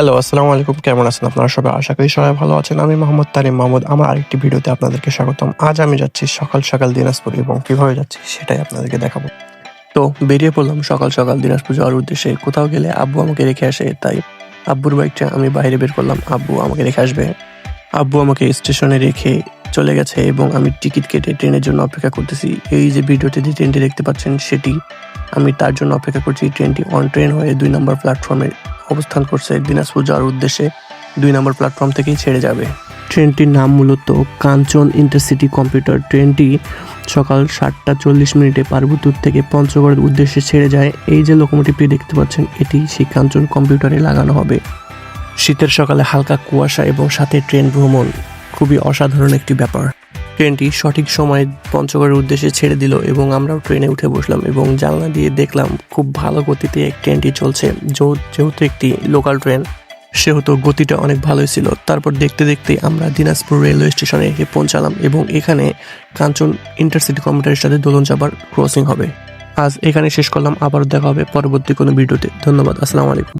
Hello আসসালামু আলাইকুম। কেমন আছেন আপনারা সবাই? আশা করি সবাই ভালো আছেন। আমি মোহাম্মদ তারিম মাহমুদ। আমার আরেকটি ভিডিওতে আপনাদেরকে স্বাগতম। আজ আমি যাচ্ছি সকাল সকাল দিনাজপুর এবং কীভাবে যাচ্ছি সেটাই আপনাদেরকে দেখাবো। তো বেরিয়ে পড়লাম সকাল সকাল দিনাজপুর যাওয়ার উদ্দেশ্যে। কোথাও গেলে আব্বু আমাকে রেখে আসে, তাই আব্বুর বাইকটা আমি বাইরে বের করলাম। আব্বু আমাকে রেখে আসবে। আব্বু আমাকে স্টেশনে রেখে চলে গেছে এবং আমি টিকিট কেটে ট্রেনের জন্য অপেক্ষা করতেছি। এই যে ভিডিওতে যে ট্রেনটি দেখতে পাচ্ছেন, সেটি আমি তার জন্য অপেক্ষা করছি। ট্রেনটি অন ট্রেন হয়ে দুই নম্বর প্ল্যাটফর্মে অবস্থান করছে দিনাজপুর যাওয়ার উদ্দেশ্যে দুই নম্বর প্ল্যাটফর্ম থেকেই ছেড়ে যাবে। ট্রেনটির নাম মূলত কাঞ্চন ইন্টারসিটি কম্পিউটার। ট্রেনটি সকাল সাতটা চল্লিশ মিনিটে পার্বতীপুর থেকে পঞ্চগড়ের উদ্দেশ্যে ছেড়ে যায়। এই যে লোকোমোটিভটি দেখতে পাচ্ছেন, এটি সেই কাঞ্চন কম্পিউটারে লাগানো হবে। শীতের সকালে হালকা কুয়াশা এবং সাথে ট্রেন ভ্রমণ খুবই অসাধারণ একটি ব্যাপার। ট্রেনটি সঠিক সময়ে পঞ্চগড়ের উদ্দেশ্যে ছেড়ে দিল এবং আমরাও ট্রেনে উঠে বসলাম এবং জানলা দিয়ে দেখলাম খুব ভালো গতিতে ট্রেনটি চলছে। যেহ- যেহেতু একটি লোকাল ট্রেন, সেহেতু গতিটা অনেক ভালোই ছিল। তারপর দেখতে দেখতে আমরা দিনাজপুর রেলওয়ে স্টেশনে এসে পৌঁছালাম এবং এখানে কাঞ্চন ইন্টারসিটি কম্পিউটারের সাথে দোলন চাপার ক্রসিং হবে। আজ এখানে শেষ করলাম। আবার দেখা হবে পরবর্তী কোনো ভিডিওতে। ধন্যবাদ। আসসালামু আলাইকুম।